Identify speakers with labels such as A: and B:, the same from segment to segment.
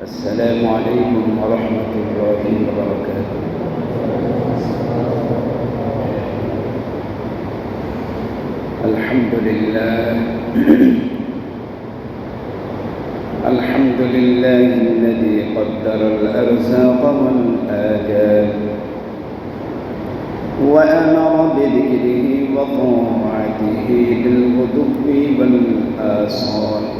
A: السلام عليكم ورحمة الله وبركاته. الحمد لله. الحمد لله الذي قدر الأرزاق والآجال وأمر بذكره وطاعته بالغدو والآصال.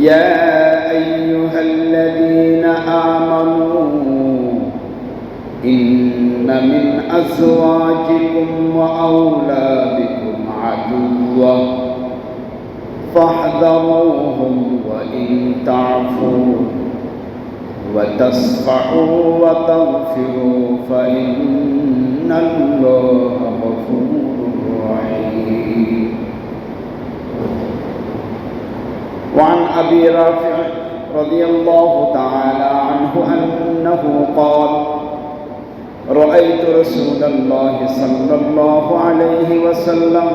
A: يا أيها الذين آمنوا إن من أزواجكم وأولادكم عدوا فاحذروهم وإن تعفوا. وتصفحوا وتغفروا فإن الله غفور رحيم. وعن أبي رافع رضي الله تعالى عنه أنه قال رأيت رسول الله صلى الله عليه وسلم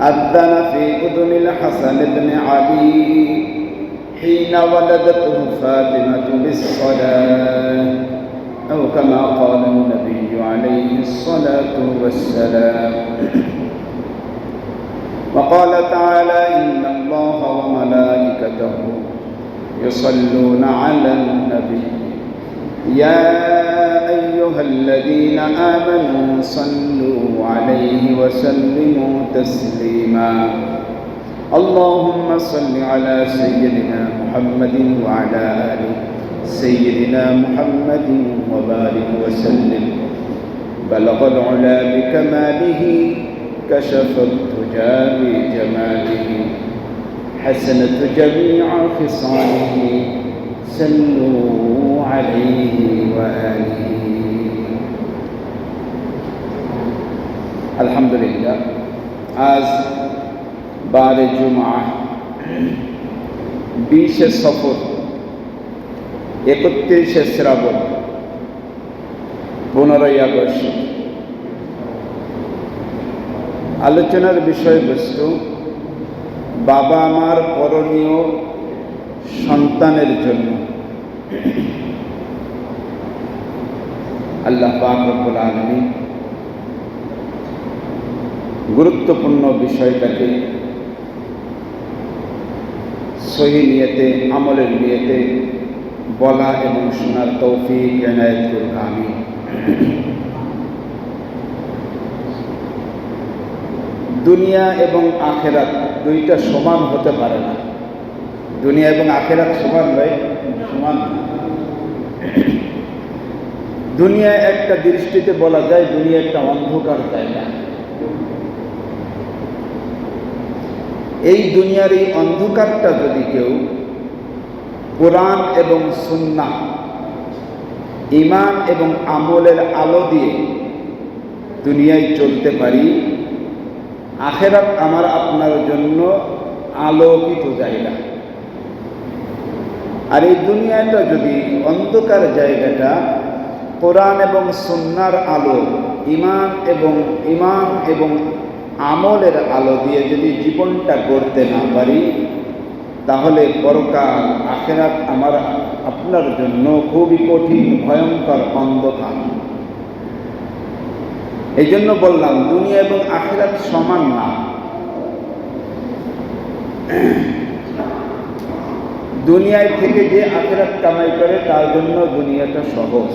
A: أذن في أذن الحسن بن علي حين ولدته فاطمة بالصلاة أو كما قال النبي عليه الصلاة والسلام. وقال تعالى إن الله وملائكته يصلون على النبي. يا أيها الذين آمنوا صلوا عليه وسلموا تسليما. اللهم صل على سيدنا محمد وعلى آل سيدنا محمد وبارك وسلم. بلغ العلا بكماله كشف التجى بجماله. حسنت جميع خصاله سلوا عليه وآله. الحمد لله. আজ বারে জুমা। বিশে সফর, একত্রিশে শ্রাবণ, পনেরোই আগস্ট। আলোচনার বিষয়বস্তু, বাবা মার করণীয় সন্তানের জন্য। আল্লাহ পাক রব্বুল আলমী গুরুত্বপূর্ণ বিষয়টাকে সহি নিয়েতে, আমলের নিয়েতে, বলা এবং শোনার তৌফিক এনায়ত করুন আমি দুনিয়া এবং আখেরাত দুইটা সমান হতে পারে না। দুনিয়া এবং আখেরাত সমান নয়, সমান দুনিয়া একটা দৃষ্টিতে বলা যায়, দুনিয়া একটা অন্ধকার জায়গা। এই দুনিয়ার এই অন্ধকারটা যদি কেউ কোরআন এবং সুন্না ইমান এবং আমলের আলো দিয়ে দুনিয়ায় চলতে পারি, আখেরাত আমার আপনার জন্য আলোকিত জায়গা। আর এই দুনিয়াটা যদি অন্ধকার জায়গাটা কোরআন এবং সন্ন্যার আলো ইমান এবং ইমান এবং আমলের আলো দিয়ে যদি জীবনটা গড়তে না পারি, তাহলে পরকাল, আখেরাত আমার, আপনার জন্য খুবই কঠিন, ভয়ঙ্কর অন্ধকার। এই জন্য বললাম, দুনিয়া এবং আখেরাত সমান না। দুনিয়ায় থেকে যে আখেরাত কামাই করে, তার জন্য দুনিয়াটা সহজ।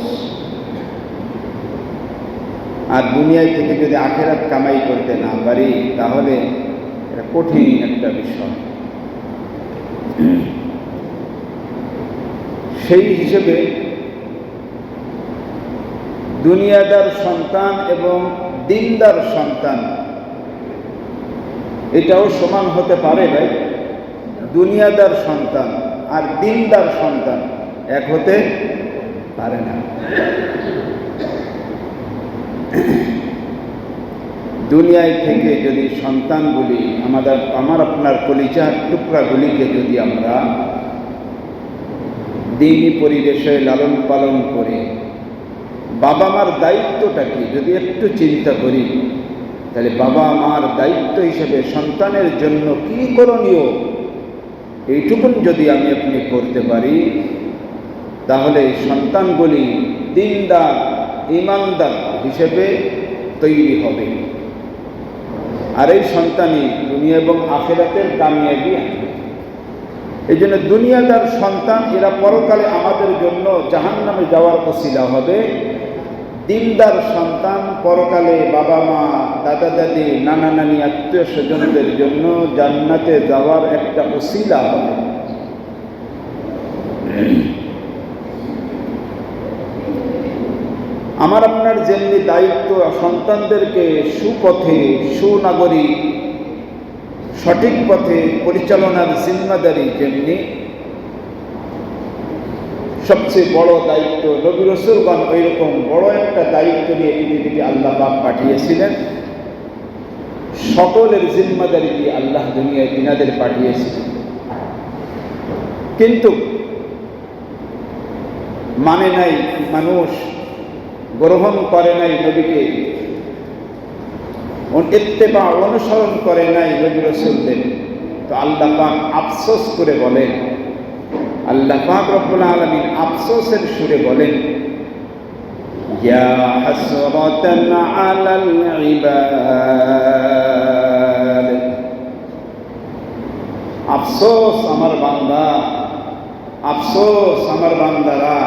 A: আর দুনিয়ায় থেকে যদি আখেরাত কামাই করতে না পারি, তাহলে এটা কঠিন একটা বিষয়। সেই হিসেবে দুনিয়াদার সন্তান এবং দিনদার সন্তান, এটাও সমান হতে পারে ভাই। দুনিয়াদার সন্তান আর দিনদার সন্তান এক হতে পারে না। দুনিয়ায় থেকে যদি সন্তানগুলি আমাদের, আমার আপনার কলিজার টুকরাগুলিকে যদি আমরা দিনই পরিবেশে লালন পালন করে বাবা মার দায়িত্বটা কি যদি একটু চিন্তা করি, তাহলে বাবা মার দায়িত্ব হিসেবে সন্তানের জন্য কি করণীয়? এইটুকুন যদি আমি আপনি করতে পারি, তাহলে সন্তানগুলি দিনদার ইমানদার হিসেবে তৈরি হবে। আর এই সন্তানই দুনিয়া এবং আখেরাতের কামিয়াবি আনবে এই জন্য দুনিয়াদার সন্তান, এরা পরকালে আমাদের জন্য জাহান নামে যাওয়ার অসিলা হবে। দিনদার সন্তান পরকালে বাবা মা, দাদা দাদি, নানা নানি, আত্মীয় স্বজনদের জন্য জান্নাতে যাওয়ার একটা অসিলা হবে। আমার আপনার যেমনি দায়িত্ব, সন্তানদেরকে সুপথে, সুনাগরিক, সঠিক পথে পরিচালনার জিম্মাদারি যেমনি, সবচেয়ে বড় দায়িত্ব নবী রসুলগণ ওই রকম বড় একটা দায়িত্ব নিয়ে পৃথিবীতে আল্লাহ পাক পাঠিয়েছিলেন। সকলের জিম্মাদারি দিয়ে আল্লাহ দুনিয়ায় তিনাদের পাঠিয়েছিলেন। কিন্তু মানে নাই মানুষ গ্রহণ করে নাই নবীকে। ইত্তেবা অনুসরণ করে নাই নবী রসুলদের। তো আল্লাহ পাক আফসোস করে বলেন, আল্লাহ পাক রব্বুল আলামিন আফসোসের সুরে বলেন আফসোস আমার বান্দা, আফসোস আমার বান্দারা।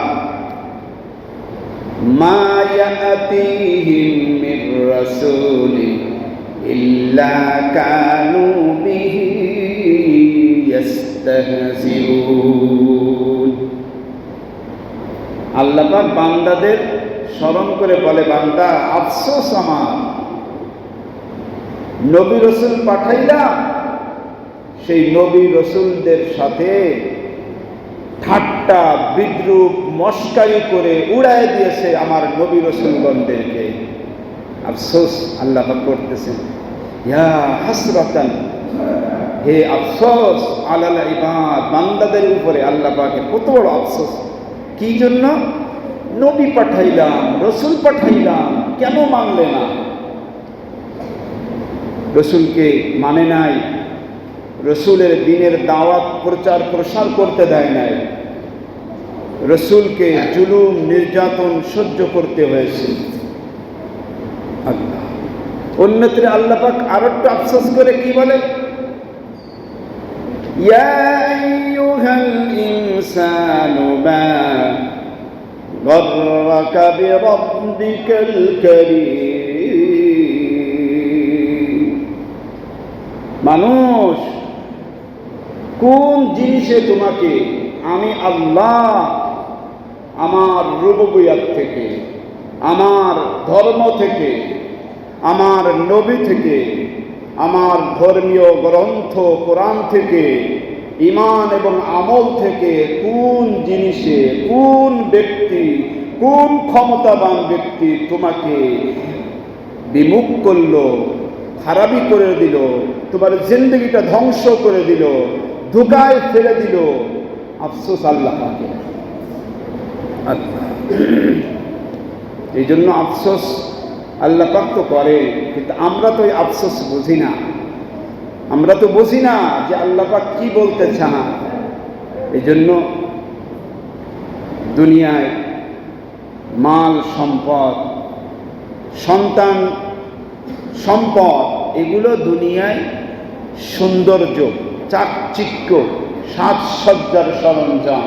A: মা ইয়াতিহিম মির রাসূলিন ইল্লা কানু বিহি ইস্তাহজিউন আল্লাহ পাক বান্দাদের স্মরণ করে বলে, বান্দা, আফসোস আমার। নবী রসুল পাঠাইলাম, সেই নবী রসুলদের সাথে ঠাট্টা, বিদ্রুপ মস্কারি করে উড়ায় দিয়েছে আমার নবী রসুলগণদেরকে। আফসোস আল্লাহ পাক করতেছেন। ইয়া হাসরাতান, হে আফসোস আলাল ইবাদ, বান্দাদের উপরে আল্লাহ পাকের কত বড় আফসোস। কি জন্য? নবী পাঠাইলাম, রসুল পাঠাইলাম, কেন মানলে না? রসুলকে মানে নাই, রসুলের দিনের দাওয়াত প্রচার প্রসার করতে দেয় নাই। রসুলকে জুলুম, নির্যাতন সহ্য করতে হয়েছে। অন্যত্রে আল্লাপাক আরও একটু আফসোস করে কি বলে? মানুষ, কোন জিনিসে তোমাকে আমি আল্লাহ আমার রুববিয়াত থেকে, আমার ধর্ম থেকে, আমার নবী থেকে, আমার ধর্মীয় গ্রন্থ, কোরআন থেকে ইমান এবং আমল থেকে কোন জিনিসে, কোন ব্যক্তি, কোন ক্ষমতাবান ব্যক্তি তোমাকে বিমুখ করল খারাপি করে দিল, তোমার জিন্দগিটা ধ্বংস করে দিল, ধোকায় ফেলে দিল? আফসোস আল্লাহ এই জন্য আফসোস আল্লাহ পাক তো করে কিন্তু আমরা তো ওই আফসোস বুঝি না। আমরা তো বুঝি না যে আল্লাহ পাক কি বলতে চান। এই জন্য দুনিয়ায় মাল সম্পদ, সন্তান সম্পদ, এগুলো দুনিয়ায় সৌন্দর্য, চাকচিক্য, সাজসজ্জার সরঞ্জাম।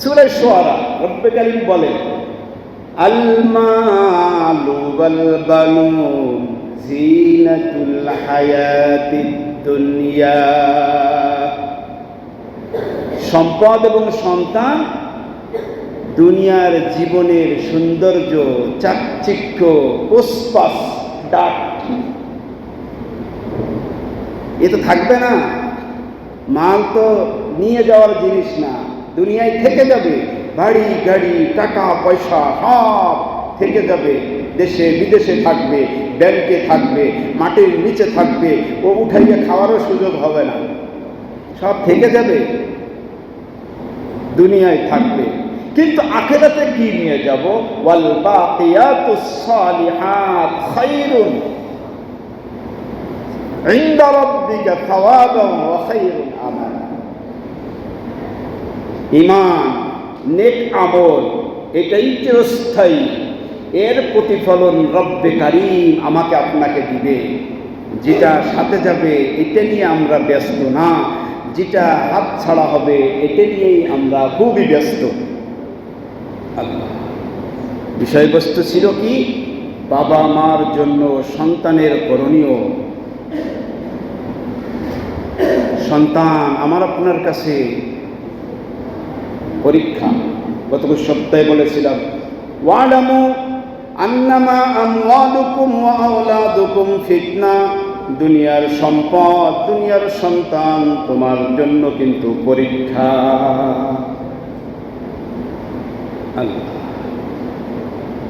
A: সুরে সোয়ারা, রব্বে কালিম বলেন ওয়াল বানুন জিনাতুল হায়াতিদ দুনিয়া। সম্পদ এবং সন্তান দুনিয়ার জীবনের সৌন্দর্য, চাকচিক্য পুষ্পাস ডাক। এ তো থাকবে না। মাল তো নিয়ে যাওয়ার জিনিস না। দুনিয়ায় থেকে যাবে। বাড়ি, গাড়ি, টাকা, পয়সা, সব থেকে যাবে। দেশে, বিদেশে থাকবে, ব্যাংকে থাকবে, মাটির নিচে থাকবে। ও উঠাইয়া খাওয়ারও সুযোগ হবে না। সব থেকে যাবে। দুনিয়ায় থাকবে। কিন্তু আখেরাতে কি নিয়ে যাব? আমার ইমান, নেক আমল, এটাই চিরস্থায়ী। এর প্রতিফলন রব্বে কারিম আমাকে আপনাকে দিবে। যেটা সাথে যাবে, এটা নিয়ে আমরা ব্যস্ত না। যেটা হাত ছাড়া হবে, এটা নিয়েই আমরা খুবই ব্যস্ত। বিষয়বস্তু ছিল কি? বাবা মার জন্য সন্তানের করণীয়। সন্তান আমার আপনার কাছে। পরীক্ষা। গত সপ্তাহে বলেছিলাম, ওয়ালামু আন্নামা আমওয়ালুকুম ওয়া আওলাদুকুম ফিতনা। দুনিয়ার সম্পদ, দুনিয়ার সন্তান তোমার জন্য কিন্তু পরীক্ষা।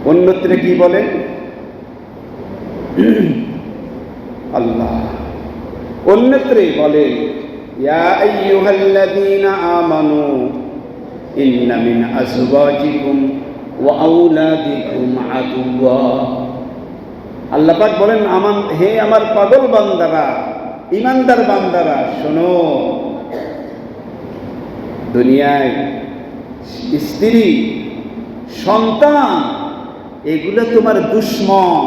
A: অন্যত্রে কি বলেন? আল্লাহ। অন্যত্রে বলেন, ইয়া আইয়ুহাল্লাযীনা আমানু মিন আজওয়াজিকুম ওয়া আওলাদিকুম আদুওয়া আল্লাহ পাক বলেন, আমার হে আমার পাগল বান্দারা ইমানদার বান্দারা, শোনো, দুনিয়ায় স্ত্রী, সন্তান, এগুলো তোমার দুশ্মন।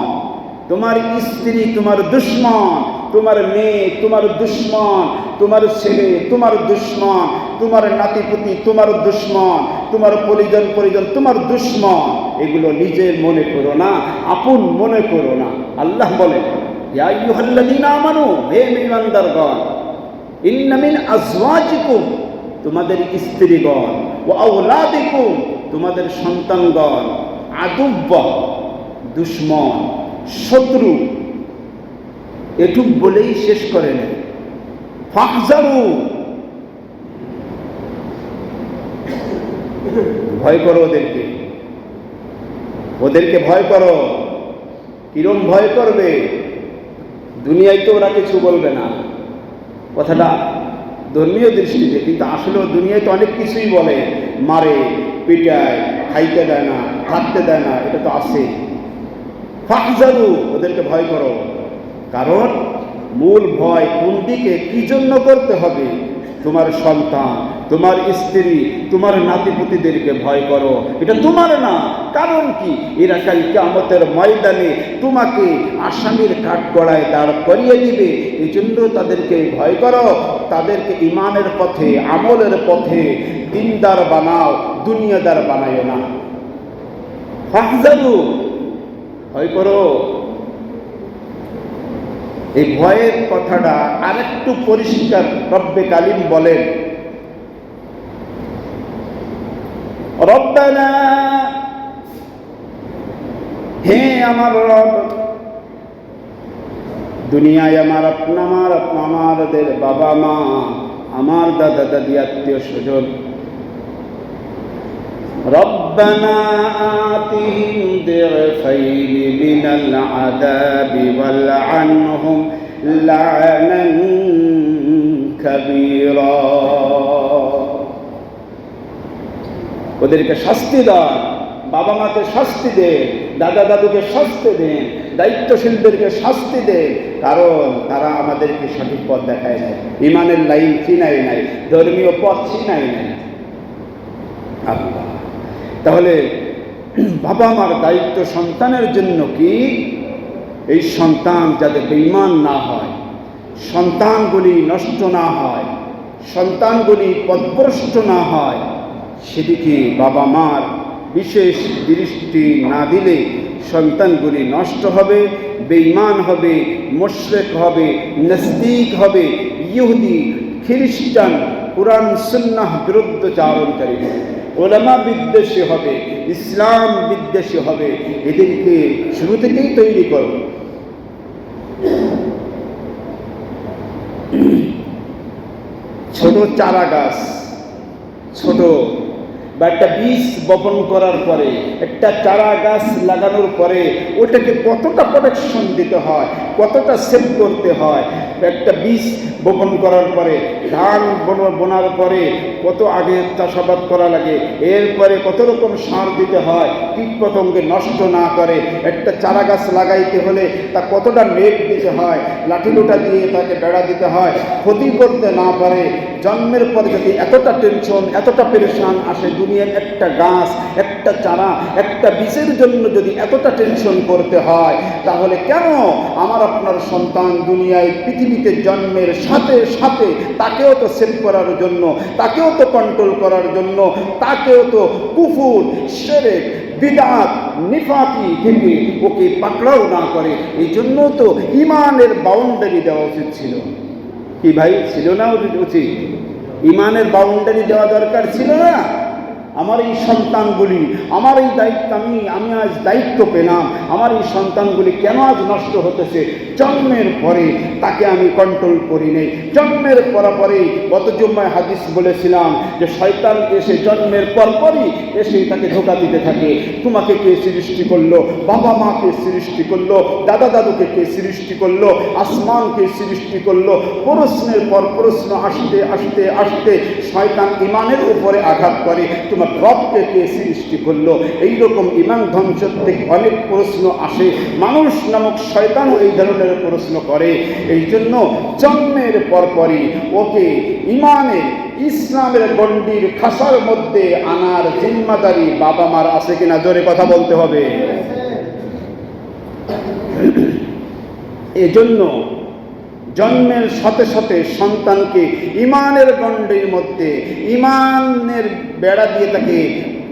A: তোমার স্ত্রী তোমার দুশ্মন, তোমার মেয়ে তোমার দুশ্মন, তোমার ছেলে তোমার দুশ্মন তোমার নাতিপুতি, তোমার দুশ্মন, তোমার পরিজন পরিজন, তোমার দুশ্মন, এগুলো নিজের মনে করো না, আপন মনে করো না। আল্লাহ বলে তোমাদের স্ত্রীগণ, ও আওলাদিকুম, তোমাদের সন্তানগণ আদুব্য দুশ্মন, শত্রু, এটুক বলেই শেষ করে ফাহজারু ভয় করো ওদেরকে। ওদেরকে ভয় করো। কিরম ভয় করবে? দুনিয়ায় তো ওরা কিছু বলবে না। কথাটা ধর্মীয় দৃষ্টিতে, কিন্তু আসলে দুনিয়ায় তো অনেক কিছুই বলে। মারে, পিটায়, খাইতে দেয় না, থাকতে দেয় না, এটা তো আছে। ফাহজারু ওদেরকে ভয় করো। কারণ মূল ভয় কোন দিকে? কি জন্য করতে হবে? তোমার সন্তান। তোমার স্ত্রী, তোমার নাতিপুতিদেরকে ভয় করো। এটা তোমার না। কারণ কি? এরা কাল কামতের ময়দানে তোমাকে আসামির কাঠগড়ায় দাঁড় করিয়ে দিবে। এই জন্য তাদেরকে ভয় করো। তাদেরকে ইমানের পথে, আমলের পথে দিনদার বানাও, দুনিয়াদার বানায় না। ফাহজারু ভয় করো। এই ভয়ের কথাটা আরেকটু পরিষ্কার রব্বে কালিম বলেন। রব্বানা হে আমার রব দুনিয়ায় আমার আপনা আমার আপনা আমাদের বাবা মা আমার দাদা দাদি আত্মীয় স্বজন ربنا آتهم ضعفين من العذاب والعنهم لعنا كبيرا ওদেরকে শাস্তি দান বাবা মাকে শাস্তি দেন দাদা দাদুকে শাস্তি দেন দায়িত্বশীলদেরকে শাস্তি দেন কারণ তারা আমাদেরকে সঠিক পথ দেখায় নাই। ইমানের লাইন চিনাই নাই, ধর্মীয় পথ চিনাই নাই। তাহলে বাবা মার দায়িত্ব সন্তানের জন্য কি? এই সন্তান যাতে বেইমান না হয়, সন্তানগুলি নষ্ট না হয়, সন্তানগুলি পদভ্রষ্ট না হয় সেদিকে বাবা মার বিশেষ দৃষ্টি না দিলে সন্তানগুলি নষ্ট হবে বেইমান হবে, মোশরেক হবে নজদিক হবে। ইহুদি, খ্রিস্টান, কোরআন, সুন্নাহ বিরুদ্ধচারণকারী হবে। ওলামা বিদ্বেষী হবে, ইসলাম বিদ্বেষী হবে। এদেরকে শুরু থেকেই তৈরি করো। ছোট চারা গাছ, ছোট বা একটা বীজ বপন করার পরে, একটা চারা গাছ লাগানোর পরে ওটাকে কতটা প্রোটেকশন দিতে হয়, কতটা সেভ করতে হয়, একটা বীজ বপন করার পরে, ধান বন- বোনার পরে কত আগে চাষাবাদ করা লাগে, এরপরে কত রকম সার দিতে হয় কীট পতঙ্গে নষ্ট না করে একটা চারা গাছ লাগাইতে হলে তা কতটা নেট দিতে হয়, লাঠি লোটা দিয়ে তাকে বেড়া দিতে হয়, ক্ষতি করতে না পারে, জন্মের পরে যদি এতটা টেনশন এতটা পেরেশান আসে দুনিয়ার একটা গাছ, একটা চারা, একটা বীজের জন্য যদি এতটা টেনশন করতে হয়, তাহলে কেন আমার আপনার সন্তান দুনিয়ায় পৃথিবীতে জন্মের সাথে সাথে তাকেও তো সেভ করার জন্য, তাকেও তো কন্ট্রোল করার জন্য, তাকেও তো কুফুর, সেরেক, বিদাত, নিফাকি থেকে ওকে পাকড়াও না করে, এই জন্য তো ইমানের বাউন্ডারি দেওয়া উচিত ছিল। কি ভাই, ছিল না উচিত? ইমানের বাউন্ডারি দেওয়া দরকার ছিল না? আমার এই সন্তানগুলি, আমার এই দায়িত্ব আমি আমি আজ দায়িত্ব পেলাম। আমার এই সন্তানগুলি কেন আজ নষ্ট হতেছে? জন্মের পরে তাকে আমি কন্ট্রোল করি নেই। জন্মের পরপরেই গত জুম্মায় হাদিস বলেছিলাম যে শয়তান এসে জন্মের পরপরই এসে তাকে ধোকা দিতে থাকে। তোমাকে কে সৃষ্টি করল? বাবা মাকে সৃষ্টি করল? দাদা দাদুকে কে সৃষ্টি করল? আসমানকে সৃষ্টি করল? প্রশ্নের পর প্রশ্ন আসতে আসতে আসতে শয়তান ইমানের উপরে আঘাত করে। তোমার রবকে কে সৃষ্টি করল। এইরকম ইমান ধ্বংসের থেকে অনেক প্রশ্ন আসে। মানুষ নামক শয়তানও এই ধরনের প্রশ্ন করে। এই জন্য জন্মের পরপরই ওকে ইমানের, ইসলামের গণ্ডির খাসার মধ্যে আনার জিম্মাদারি বাবা মার আছে কিনা জোরে কথা বলতে হবে। এজন্য জন্মের সাথে সাথে সন্তানকে ইমানের গণ্ডের মধ্যে ইমানের বেড়া দিয়ে তাকে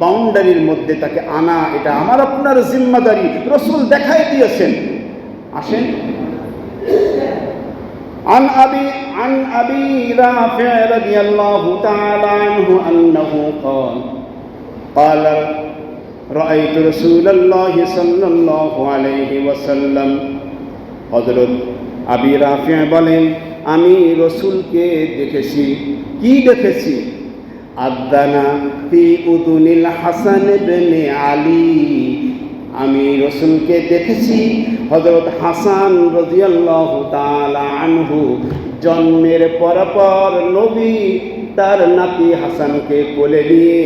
A: বাউন্ডারির মধ্যে তাকে আনা এটা আমার আপনার জিম্মাদারি রসুল দেখাই দিয়েছেন আসেন عن أبي عن أبي رافع رضي الله تعالى عنه أنه قال قال رأيت رسول الله صلى الله عليه وسلم হজরত আবি রাফিয়া বলেন, আমি রসুলকে দেখেছি। কি দেখেছি? আদানা ফি উদুনিল হাসান বেনে আলী। আমি রসুলকে দেখেছি হজরত হাসান রাদিয়াল্লাহ তাআলা আনহু। জন্মের পরপর পর নবী তার নাতি হাসানকে কোলে নিয়ে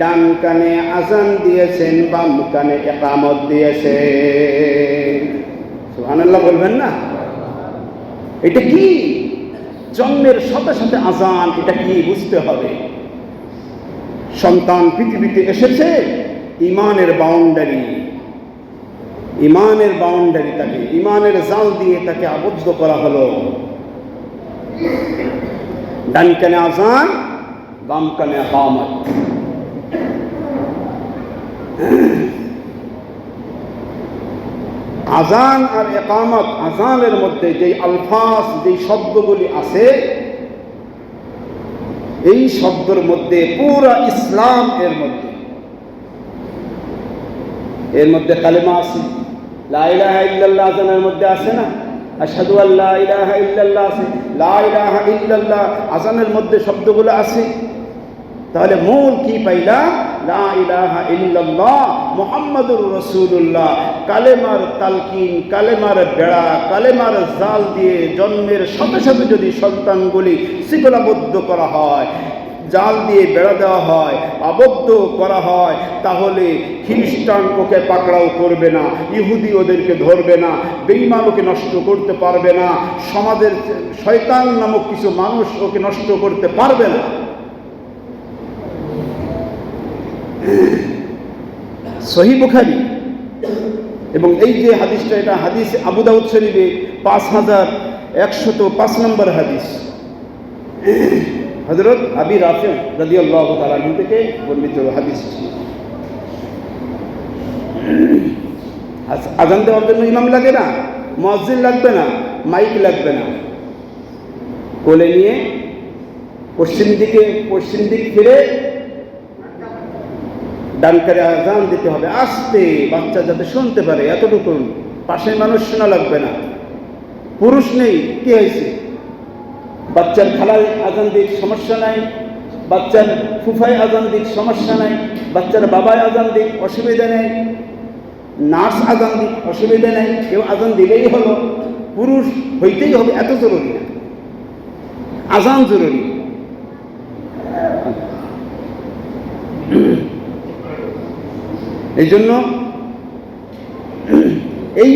A: ডান কানে আজান দিয়েছেন, বাম কানে একামত দিয়েছেন। সুবহানাল্লাহ বলবেন না? এটা কি? জন্মের সাথে সাথে আজান, এটা কি বুঝতে হবে। সন্তান পৃথিবীতে এসেছে, ইমানের বাউন্ডারি। ইমানের বাউন্ডারি তাকে, ইমানের জাল দিয়ে তাকে আবদ্ধ করা হলো। ডান কানে আজান, বাম কানে হামত। আজান আর একামত, আজানের মধ্যে যে আলফাস যে শব্দগুলি আছে, এই শব্দের মধ্যে পুরা ইসলাম এর মধ্যে। এর মধ্যে কালেমা আছে। লা ইলাহা ইল্লাল্লাহ আজানের মধ্যে আছে না? আশহাদু আল্লাহ ইলাহা ইল্লাল্লাহ আছে। লা ইলাহা ইল্লাল্লাহ আজানের মধ্যে শব্দগুলো আছে। তাহলে মূল কি পাইলাম? লা ইলাহা ইল্লাল্লাহ কালেমার তালকিন, কালেমার বেড়া, কালেমার জাল দিয়ে জন্মের সাথে সাথে যদি সন্তানগুলি শৃঙ্খলাবদ্ধ করা হয়, জাল দিয়ে বেড়া দেওয়া হয়, আবদ্ধ করা হয়, তাহলে খ্রিস্টান ওকে পাকড়াও করবে না, ইহুদি ওদেরকে ধরবে না বেইমান ওকে নষ্ট করতে পারবে না, সমাজের শয়তান নামক কিছু মানুষ ওকে নষ্ট করতে পারবে না। সহি বুখারি। এবং এই যে হাদিসটা, এটা হাদিস আবু দাউদ শরীফে পাঁচ হাজার একশত পাঁচ নম্বর হাদিস। হজরত আবি রাফে রাজি আল্লাহ তালু থেকে বর্ণিত হাদিস আজ- আজান দেওয়ার জন্য ইমাম লাগে না? মসজিদ লাগবে না? মাইক লাগবে না? কোলে নিয়ে পশ্চিম দিকে, পশ্চিম দিক ফিরে ডানকারে আজান দিতে হবে। আস্তে বাচ্চা যাতে শুনতে পারে, এতটুকু পাশের মানুষ শোনা লাগবে না। পুরুষ নেই, কি হয়েছে? বাচ্চার খালায় আজান দিক সমস্যা নাই, বাচ্চার ফুফায় আজান দিক সমস্যা নাই, বাচ্চার বাবায় আজান দিক অসুবিধা নেই, নার্স আজান দিক অসুবিধা নেই, কেউ আজান দিলেই হলো। পুরুষ হইতেই হবে, এত জরুরি আজান জরুরি। এই জন্য এই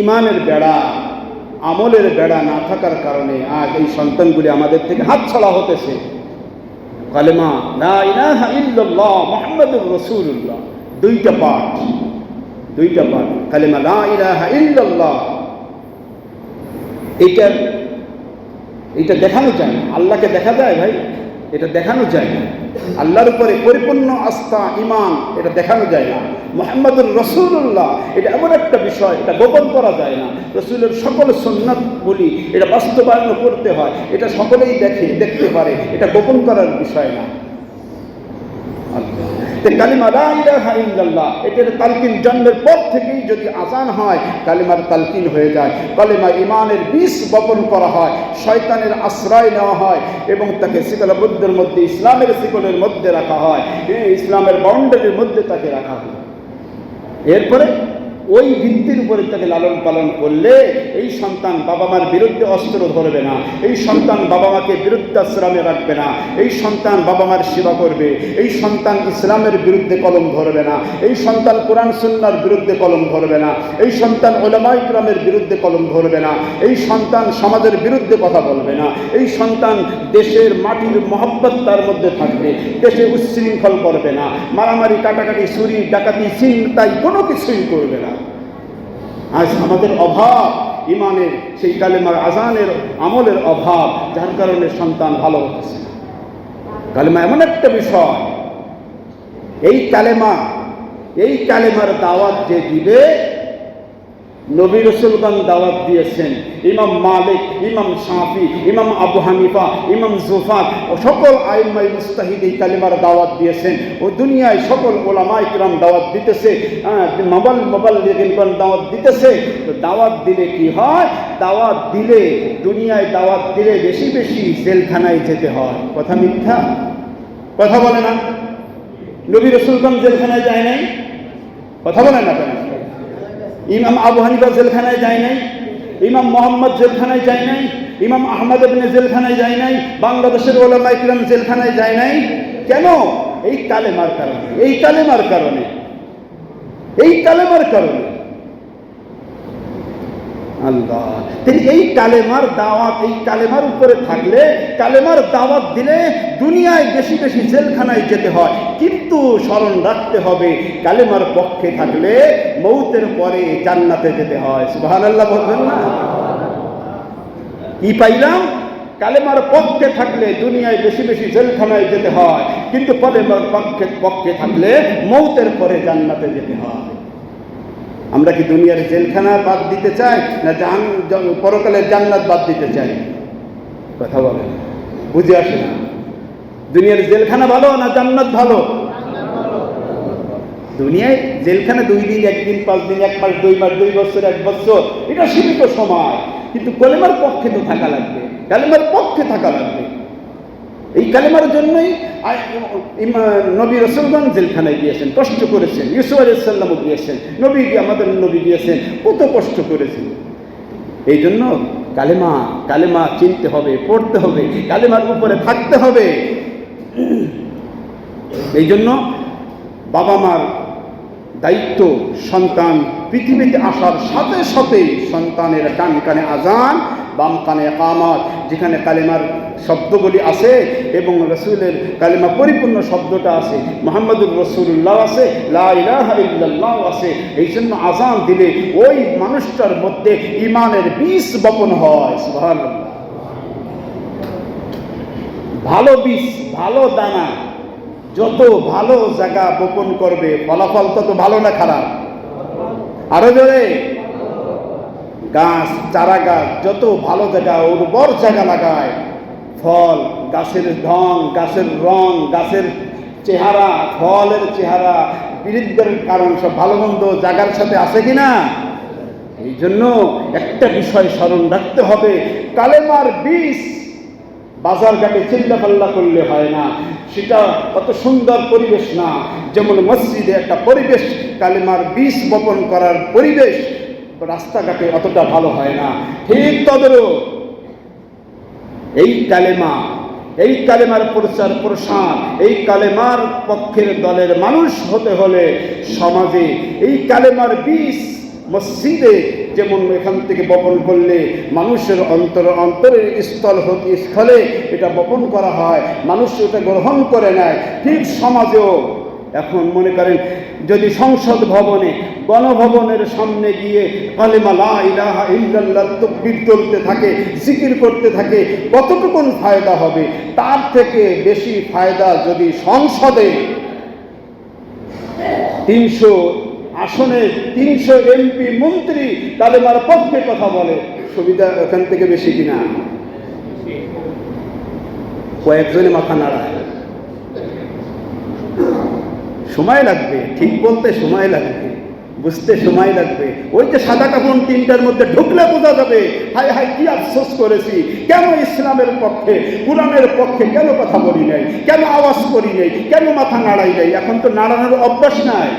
A: ইমানের বেড়া, আমলের বেড়া না থাকার কারণে আজ এই সন্তানগুলি আমাদের থেকে হাত ছড়া হতেছে। কালেমা মুহাম্মাদুর রাসূলুল্লাহ। দুইটা পাঠ দুইটা পাঠ কালেমা, লা ইলাহা ইল্লাল্লাহ। এটা এটা দেখানো যায় না। আল্লাহকে দেখা যায় ভাই? এটা দেখানো যায় না। আল্লাহর উপরে পরিপূর্ণ আস্থা ইমান এটা দেখানো যায় না। মোহাম্মদুর রসুল্লাহ এটা এমন একটা বিষয়, এটা গোপন করা যায় না। রসুলের সকল সন্ন্যাত বলি এটা বাস্তবায়ন করতে হয়, এটা সকলেই দেখে, দেখতে পারে, এটা গোপন করার বিষয় না। কালিমা লা ইলাহা ইল্লাল্লাহ, এটার তালকিন জন্মের পর থেকেই যদি আজান হয়, কালিমার তালকিন হয়ে যায়। কালিমা ইমানের বিষ বপন করা হয়, শয়তানের আশ্রয় নেওয়া হয় এবং তাকে শিকলবদ্ধের মধ্যে, ইসলামের শিকলের মধ্যে রাখা হয়। ইসলামের বাউন্ডারির মধ্যে তাকে রাখা হয়। এরপরে ওই ভিত্তির উপরে তাকে লালন পালন করলে এই সন্তান বাবা মার বিরুদ্ধে অস্ত্র ধরবে না, এই সন্তান বাবা মাকে বিরুদ্ধে বিরুদ্ধাশ্রমে রাখবে না, এই সন্তান বাবা মার সেবা করবে, এই সন্তান ইসলামের বিরুদ্ধে কলম ধরবে না, এই সন্তান কোরআন সুন্নার বিরুদ্ধে কলম ধরবে না, এই সন্তান ওলামা ইকরামের বিরুদ্ধে কলম ধরবে না, এই সন্তান সমাজের বিরুদ্ধে কথা বলবে না, এই সন্তান দেশের মাটির মহব্বত তার মধ্যে থাকবে, দেশে উচ্ছৃঙ্খল করবে না, মারামারি, কাটাকাটি, চুরি, ডাকাতি চিন্তাই কোনো কিছুই করবে না। আজ আমাদের অভাব, ইমানের সেই কালেমার আজানের আমলের অভাব, যার কারণে সন্তান ভালো হতেছে না কালেমা এমন একটা বিষয়, এই কালেমা, এই কালেমার দাওয়াত যে দিবে নবী রসুলগণ দাওয়াত দিয়েছেন। ইমাম মালিক ইমাম শাফি ইমাম আবু হানিফা ইমাম জুফার ও সকল আইমাই মুস্তাহিদ এই কালিমার দাওয়াত দিয়েছেন। ও দুনিয়ায় সকল ওলামা ইকরাম দাওয়াত দিতেছে হ্যাঁ, মোবাইল মোবাইল ইকরাম দাওয়াত দিতেছে। তো দাওয়াত দিলে কি হয়? দাওয়াত দিলে দুনিয়ায় দাওয়াত দিলে বেশি বেশি জেলখানায় যেতে হয়। কথা মিথ্যা? কথা বলে না। নবী রসুলগণ জেলখানায় যায় নাই? কথা বলে না কেন? ইমাম আবু হানিফা জেলখানায় যায় নাই, ইমাম মোহাম্মদ জেলখানায় যায় নাই, ইমাম আহমদ আবিনে জেলখানায় যায় নাই, বাংলাদেশের ওলামা ইকরাম জেলখানায় যায় নাই। কেন? এই কালেমার কারণে, এই কালেমার কারণে, এই কালেমার কারণে। আল্লাহ। তিনি এই কালেমার দাওয়াত, এই কালেমার উপরে থাকলে, কালেমার দাওয়াত দিলে দুনিয়ায় বেশি বেশি জেলখানায় যেতে হয়। কিন্তু স্মরণ রাখতে হবে, কালেমার পক্ষে থাকলে মৌতের পরে জান্নাতে যেতে হয়। সুবাহান আল্লাহ বলবেন না? কি পাইলাম? কালেমার পক্ষে থাকলে দুনিয়ায় বেশি বেশি জেলখানায় যেতে হয়। কিন্তু কালেমার পক্ষে পক্ষে থাকলে মৌতের পরে জান্নাতে যেতে হয়। আমরা কি দুনিয়ার জেলখানা বাদ দিতে চাই না পরকালের জান্নাত বাদ দিতে চাই? কথা বলে বুঝে আসে না। দুনিয়ার জেলখানা ভালো না জান্নাত ভালো? দুনিয়ায় জেলখানা দুই দিন, একদিন, পাঁচ দিন, এক মাস, দুই মাস, দুই বছর, এক বছর, এটা সীমিত সময়। কিন্তু কলেমার পক্ষে তো থাকা লাগবে। কালেমার পক্ষে থাকা লাগবে। এই কালেমার জন্যই নবী রসুলগঞ্জ জেলখানায় গিয়েছেন, কষ্ট করেছেন, ইউসুফ আলাইসাল্লামও গিয়েছেন, নবী আমাদের নবী গিয়েছেন, কত কষ্ট করেছেন। এই জন্য কালেমা কালেমা চিনতে হবে, পড়তে হবে, কালেমার উপরে থাকতে হবে। এই জন্য বাবা মার দায়িত্ব সন্তান পৃথিবীতে আসার সাথে সাথে সন্তানের কান কানে আজান, বাম কানে কামাত যেখানে কালেমার শব্দগুলি আছে এবং রসুলের কালেমা পরিপূর্ণ শব্দটা আছে, মোহাম্মদুর রসুল্লাহ আছে, লা ইলাহা ইল্লাল্লাহ আছে। এই জন্য আজান দিলে ওই মানুষটার মধ্যে ইমানের বীজ বপন হয়, সুবহানাল্লাহ। ভালো বীজ, ভালো দানা, যত ভালো জায়গা বপন করবে, ফলাফল তত ভালো না খারাপ? আরও জোরে। গাছ, চারা গাছ, যত ভালো জায়গা, উর্বর জায়গা লাগায় ফল, গাছের ঢং, গাছের রং, গাছের চেহারা, ফলের চেহারা বিরুদ্ধের কারণ, সব ভালো মন্দ জাগার সাথে আছে কি না? এই জন্য একটা বিষয় স্মরণ রাখতে হবে, কালেমার বিষ বাজার ঘাটে চিল্লা পাল্লা করলে হয় না। সেটা কত সুন্দর পরিবেশ না। যেমন মসজিদে একটা পরিবেশ, কালেমার বিষ বপন করার পরিবেশ রাস্তাঘাটে অতটা ভালো হয় না। ঠিক তদেরও এই কালেমা, এই কালেমার প্রচার প্রসার, এই কালেমার পক্ষের দলের মানুষ হতে হলে সমাজে এই কালেমার বিষ মসজিদে যেমন এখান থেকে বপন করলে মানুষের অন্তর অন্তরের স্থল হতে স্থলে এটা বপন করা হয়, মানুষ এটা গ্রহণ করে নেয়, ঠিক সমাজেও এখন মনে করেন, যদি সংসদ ভবনে, গণভবনের সামনে গিয়ে কালেমা থাকে, জিকির করতে থাকে, কতটুকুন ফায়দা হবে? তার থেকে বেশি ফায়দা যদি সংসদে, তিনশো আসনে তিনশো এমপি মন্ত্রী কালেমার পক্ষে কথা বলে, সুবিধা ওখান থেকে বেশি কিনা? কয়েকজনে মাথা নাড়ায়। সময় লাগবে ঠিক বলতে সময় লাগবে বুঝতে সময় লাগবে ওই যে সাদা কাপড় তিনটার মধ্যে ঢুকলে বোঝা যাবে হাই হাই কি আফসোস করেছি কেন ইসলামের পক্ষে কোরআনের পক্ষে কেন কথা বলি নাই কেন আওয়াজ করি নাই কেন মাথা নাড়াই নাই এখন তো নাড়ানোর অভ্যাস নাই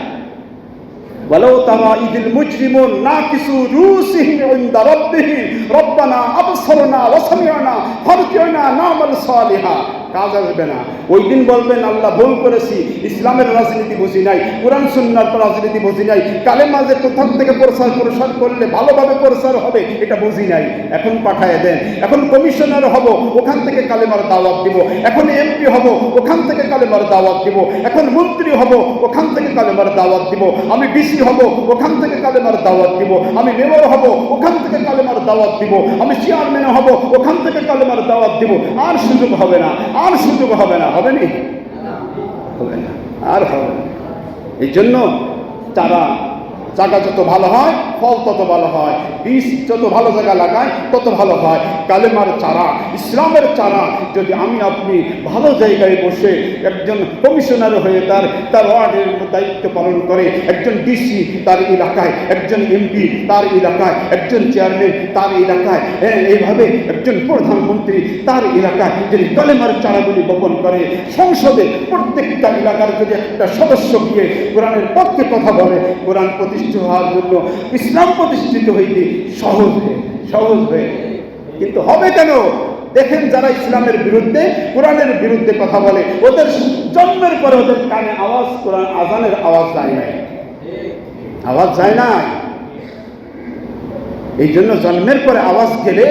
A: ولو ترى إذ المجرمون ناكسوا رؤوسهم عند ربهم ربنا أبصرنا وسمعنا فارجعنا نعمل صالحا কাজ আসবে না। ওই দিন বলবেন, আল্লাহ, ভুল করেছি। ইসলামের রাজনীতি বুঝি নাই, কোরআন, সুন্নার রাজনীতি বুঝি নাই। কালে মাঝে কোথাও থেকে প্রসার প্রসার করলে ভালোভাবে প্রসার হবে, এটা বুঝি নাই। এখন পাঠায় দেন। এখন কমিশনার হব, ওখান থেকে কালেমার দাওয়াত দিব। এখন এমপি হব, ওখান থেকে কালেমার দাওয়াত দিব। এখন মন্ত্রী হব, ওখান থেকে কালেমার দাওয়াত দিব। আমি ডিসি হব, ওখান থেকে কালেমার দাওয়াত দিব। আমি মেয়র হব, ওখান থেকে কালেমার দাওয়াত দিব। আমি চেয়ারম্যান হব, ওখান থেকে কালেমার দাওয়াত দিব। আর সুযোগ হবে না। আর সুযোগ হবে না হবে নি? হবে না আর হবে না। এই জন্য তারা জায়গা যত ভালো হয় ফল তত ভালো হয় বীজ যত ভালো জায়গা লাগায় তত ভালো হয়। কালেমার চারা ইসলামের চারা যদি আমি আপনি ভালো জায়গায় বসে একজন কমিশনার হয়ে তার তার ওয়ার্ডের দায়িত্ব পালন করে একজন ডিসি তার এলাকায় একজন এমপি তার এলাকায় একজন চেয়ারম্যান তার এলাকায় হ্যাঁ, এইভাবে একজন প্রধানমন্ত্রী তার এলাকায় যদি কালেমার চারাগুলি বপন করে সংসদে প্রত্যেকটা এলাকার যদি একটা সদস্য গিয়ে কোরআনের পক্ষে কথা বলে কোরআন প্রতিষ্ঠিত হওয়ার জন্য ইসলাম প্রতিষ্ঠিত হইতে সহজ হয়ে সহজ হয়ে কিন্তু হবে কেন? দেখেন যারা ইসলামের বিরুদ্ধে, কোরআনের বিরুদ্ধে কথা বলে, ওদের জন্মের পরে ওদের কানে আওয়াজ, কোরআন আজানের আওয়াজ যায় নাই। আওয়াজ যায় না এই জন্য জন্মের পরে আওয়াজ গেলে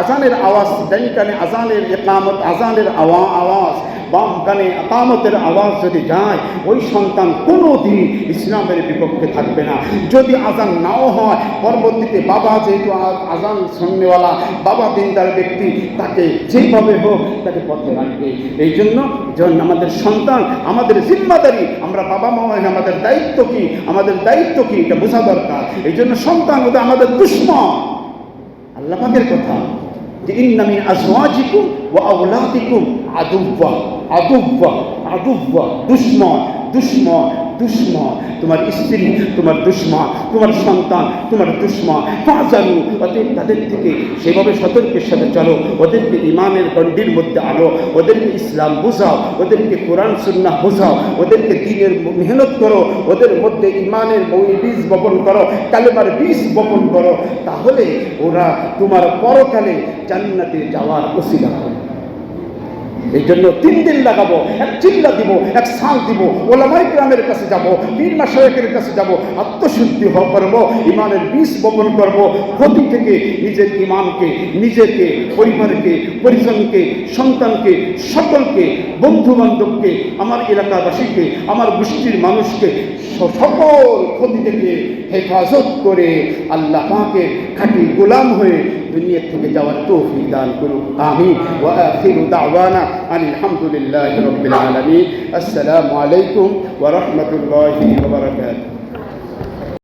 A: আজানের আওয়াজ ডান কানে আজানের একামত আজানের আওয়াজ বাম কানে একামতের আওয়াজ যদি যায়, ওই সন্তান কোনো দিন ইসলামের বিপক্ষে থাকবে না। যদি আজান নাও হয়, পরবর্তীতে বাবা যেহেতু আজান শুননেওয়ালা, বাবা দিনদার ব্যক্তি, তাকে যেভাবে হোক তাকে পথে রাখবে। এই জন্য যখন আমাদের সন্তান, আমাদের জিম্মাদারি, আমরা বাবা মা হয়ে আমাদের দায়িত্ব কি, আমাদের দায়িত্ব কি, এটা বোঝা দরকার। এই জন্য সন্তান ওদের আমাদের দুশ্মন। আল্লাহ পাকের কথা, যে ইন্নামিন আজওয়াজিকুম ওয়া আওলাদিকুম আদুব্বা আদুব্বা আদুব্বা দুশ্মন দুশ্মন দুশ্মন। তোমার স্ত্রী, তোমার দুশ্মন, তোমার সন্তান, তোমার দুশ্মন। ফাজানু, অতএব তাদের থেকে সেভাবে সতর্কের সাথে চলো। ওদেরকে ইমানের গণ্ডির মধ্যে আনো। ওদেরকে ইসলাম বোঝাও। ওদেরকে কোরআন, সুন্নাহ বোঝাও। ওদেরকে দিনের মেহনত করো। ওদের মধ্যে ইমানের বীজ বপন করো। কালেমার বীজ বপন করো। তাহলে ওরা তোমার পরকালে জান্নাতে যাওয়ার ওসিলা হবে। এই জন্য তিন দিন লাগাবো, এক চিল্লা দিব, এক সাল দিব, ওলামাই গ্রামের কাছে যাব, পীর মাসায়কের কাছে যাব, আত্মশুদ্ধি হওয়া করব, ইমানের বীজ বপন করব, ক্ষতি থেকে নিজের ইমানকে, নিজেকে, পরিবারকে, পরিজনকে, সন্তানকে, সকলকে বন্ধু বান্ধবকে আমার এলাকাবাসীকে, আমার গোষ্ঠীর মানুষকে সকল ক্ষতি থেকে হেফাজত করে আল্লাহ পাকে খাঁটি গোলাম হয়ে দুনিয়া থেকে যাওয়ার তৌফিক দান করুক আমি ওয়া আখিরু দাওয়ানা আনিল হামদুলিল্লাহি রাব্বিল আলামিন আসসালামু আলাইকুম ওয়া রাহমাতুল্লাহি ওয়া বারাকাতুহু